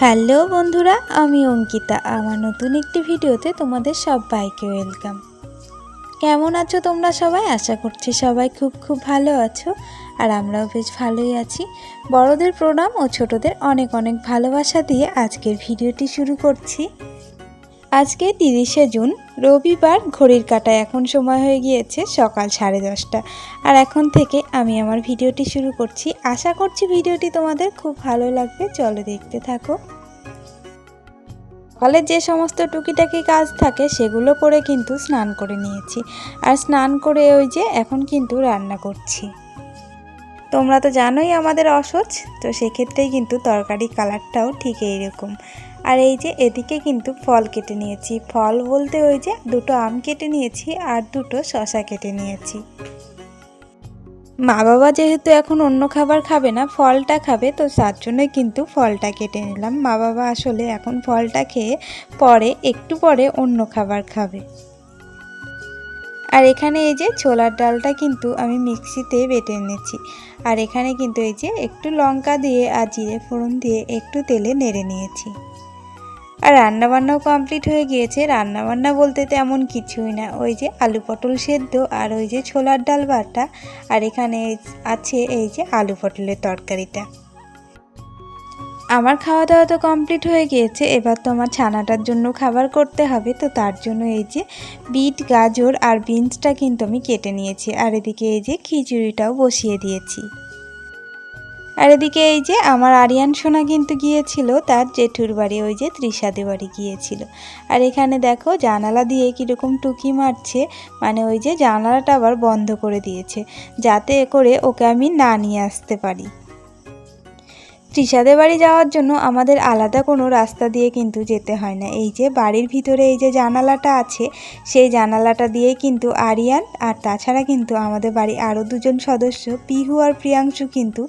Hello বন্ধুরা, আমি অঙ্কিতা। আমার নতুন একটি ভিডিওতে তোমাদের সবাইকে ওয়েলকাম। কেমন আছো তোমরা সবাই? আশা করছি সবাই খুব খুব ভালো আছো, আর আমরাও বেশ ভালোই আছি। বড়দের প্রণাম ও ছোটদের অনেক অনেক ভালোবাসা দিয়ে আজকের ভিডিওটি শুরু করছি। আজকে তিরিশে জুন, রবিবার ঘড়ির কাটায় এখন সময় হয়ে গিয়েছে সকাল সাড়ে দশটা। আর এখন থেকে আমি আমার ভিডিওটি শুরু করছি। আশা করছি ভিডিওটি তোমাদের খুব ভালো লাগবে। চলো দেখতে থাকো। সকালে যে সমস্ত টুকিটাকি কাজ থাকে সেগুলো করে কিন্তু স্নান করে নিয়েছি। আর স্নান করে ওই যে এখন কিন্তু রান্না করছি। তোমরা তো জানোই আমাদের অসচ, তো সেক্ষেত্রেই কিন্তু তরকারি কালারটাও ঠিক এইরকম। আর এই যে এদিকে কিন্তু ফল কেটে নিয়েছি। ফল বলতে ওই যে দুটো আম কেটে নিয়েছি আর দুটো শশা কেটে নিয়েছি। মা বাবা যেহেতু এখন অন্য খাবার খাবে না, ফলটা খাবে, তো তার জন্যই কিন্তু ফলটা কেটে নিলাম। মা বাবা আসলে এখন ফলটা খেয়ে পরে, একটু পরে অন্য খাবার খাবে। আর এখানে এই যে ছোলার ডালটা কিন্তু আমি মিক্সিতে বেটে এনেছি। আর এখানে কিন্তু এই যে একটু লঙ্কা দিয়ে আর জিরে ফোড়ন দিয়ে একটু তেলে নেড়ে নিয়েছি। আর রান্নাবান্নাও কমপ্লিট হয়ে গিয়েছে। রান্নাবান্না বলতে তেমন কিছুই না। ওই যে আলু পটল সেদ্ধ আর ওই যে ছোলার ডাল বাটা। আর এখানে আছে এই যে আলু পটলের তরকারিটা। আমার খাওয়া দাওয়া তো কমপ্লিট হয়ে গিয়েছে। এবার তো আমার ছানাটার জন্য খাবার করতে হবে। তো তার জন্য এই যে বিট, গাজর আর বিনসটা কিন্তু আমি কেটে নিয়েছি। আর এদিকে এই যে খিচুড়িটাও বসিয়ে দিয়েছি। আর এদিকে এই যে আমার আরিয়ান সোনা কিন্তু গিয়েছিল, তার জেঠুর বাড়ি, ওই যে ত্রিষাদে বাড়ি গিয়েছিল। আর এখানে দেখো জানালা দিয়ে কীরকম টুকি মারছে মানে ওই যে জানালাটা আবার বন্ধ করে দিয়েছে, যাতে করে ওকে আমি না নিয়ে আসতে পারি। ত্রিসাদের বাড়ি যাওয়ার জন্য আমাদের আলাদা কোনো রাস্তা দিয়ে কিন্তু যেতে হয় না। এই যে বাড়ির ভিতরে এই যে জানালাটা আছে, সেই জানালাটা দিয়েই কিন্তু আরিয়ান আর তাছাড়া কিন্তু আমাদের বাড়ি আরও দুজন সদস্য পিহু আর প্রিয়াংশু কিন্তু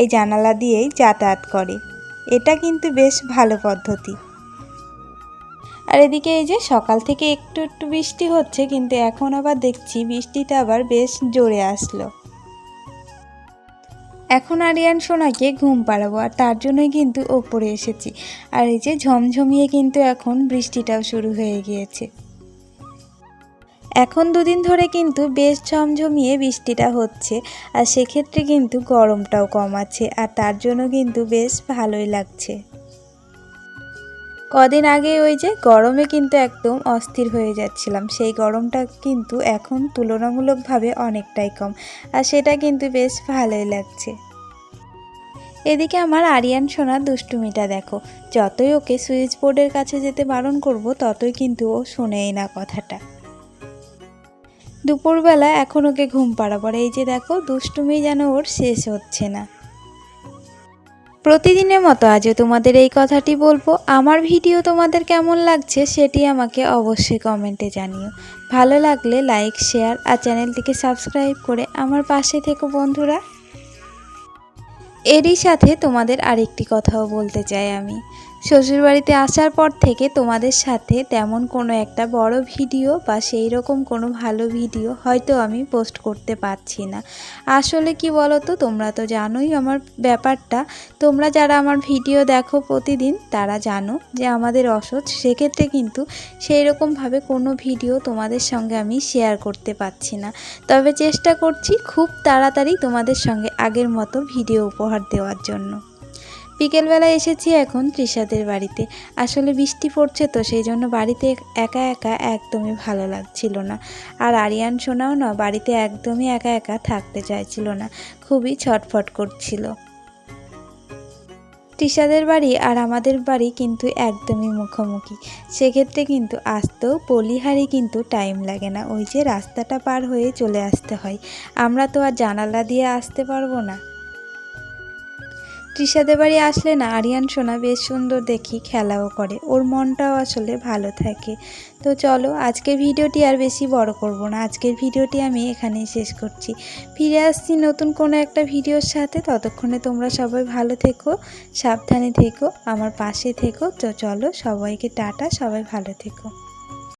এই জানালা দিয়েই যাতায়াত করে। এটা কিন্তু বেশ ভালো পদ্ধতি। আর এদিকে এই যে সকাল থেকে একটু একটু বৃষ্টি হচ্ছে, কিন্তু এখন আবার দেখছি বৃষ্টিটা আবার বেশ জোরে আসলো। এখন আরিয়ান সোনাকে ঘুম পাড়াবো, আর তার জন্যই কিন্তু ওপরে এসেছি। আর এই যে ঝমঝমিয়ে কিন্তু এখন বৃষ্টিটাও শুরু হয়ে গিয়েছে। এখন দুদিন ধরে কিন্তু বেশ ঝমঝমিয়ে বৃষ্টিটা হচ্ছে, আর সেক্ষেত্রে কিন্তু গরমটাও কম আছে, আর তার জন্য কিন্তু বেশ ভালোই লাগছে। কদিন আগে ওই যে গরমে কিন্তু একদম অস্থির হয়ে যাচ্ছিলাম। সেই গরমটা কিন্তু এখন তুলনামূলকভাবে অনেকটাই কম। আর সেটা কিন্তু বেশ ভালোই লাগছে। এদিকে আমার আরিয়ান সোনার দুষ্টুমিটা দেখো, যতই ওকে সুইচ বোর্ডের কাছে যেতে বারণ করব, ততই কিন্তু ও শোনেই না কথাটা। দুপুরবেলা এখন ওকে ঘুম পাড়াবার এই যে দেখো, দুষ্টুমি যেন ওর শেষ হচ্ছে না। প্রতিদিনের মতো আজও তোমাদের এই কথাটি বলব। আমার ভিডিও তোমাদের কেমন লাগছে সেটি আমাকে অবশ্যই কমেন্টে জানিও। ভালো লাগলে লাইক, শেয়ার আর চ্যানেলটিকে সাবস্ক্রাইব করে আমার পাশে থেকো বন্ধুরা। এরই সাথে তোমাদের আরেকটি কথাও বলতে চাই আমি। শ্বশুরবাড়িতে আসার পর থেকে তোমাদের সাথে তেমন কোনো একটা বড় ভিডিও বা সেই রকম কোনো ভালো ভিডিও হয়তো আমি পোস্ট করতে পারছি না। আসলে কি বলো তো তোমরা তো জানোই আমার ব্যাপারটা। তোমরা যারা আমার ভিডিও দেখো প্রতিদিন, তারা জানো যে আমাদের অসৎ। সেক্ষেত্রে কিন্তু সেই রকমভাবে কোনো ভিডিও তোমাদের সঙ্গে আমি শেয়ার করতে পারছি না। তবে চেষ্টা করছি খুব তাড়াতাড়ি তোমাদের সঙ্গে আগের মতো ভিডিও উপহার দেওয়ার জন্য। বিকেলবেলা এসেছি এখন তৃষাদের বাড়িতে। আসলে বৃষ্টি পড়ছে তো সেই জন্য বাড়িতে একা একা একদমই ভালো লাগছিল না। আর আরিয়ান শোনাও না, বাড়িতে একদমই একা একা থাকতে চাইছিল না। খুবই ছটফট করছিল। তৃষাদের বাড়ি আর আমাদের বাড়ি কিন্তু একদমই মুখোমুখি। সেক্ষেত্রে কিন্তু আসতেও পলিহারি কিন্তু টাইম লাগে না। ওই যে রাস্তাটা পার হয়ে চলে আসতে হয়। আমরা তো আর জানালা দিয়ে আসতে পারব না। তৃষাদের বাড়ি আসলে না, আরিয়ান সোনা বেশ সুন্দর দেখি, খেলাও করে। ওর মনটাও আসলে ভালো থাকে। তো চলো, আজকের ভিডিওটি আর বেশি বড় করব না। আজকের ভিডিওটি আমি এখানেই শেষ করছি। ফিরে আসছি নতুন কোনো একটা ভিডিওর সাথে। ততক্ষণে তোমরা সবাই ভালো থেকো, সাবধানে থেকো, আমার পাশে থেকো। তো চলো, সবাইকে টাটা, সবাই ভালো থেকো।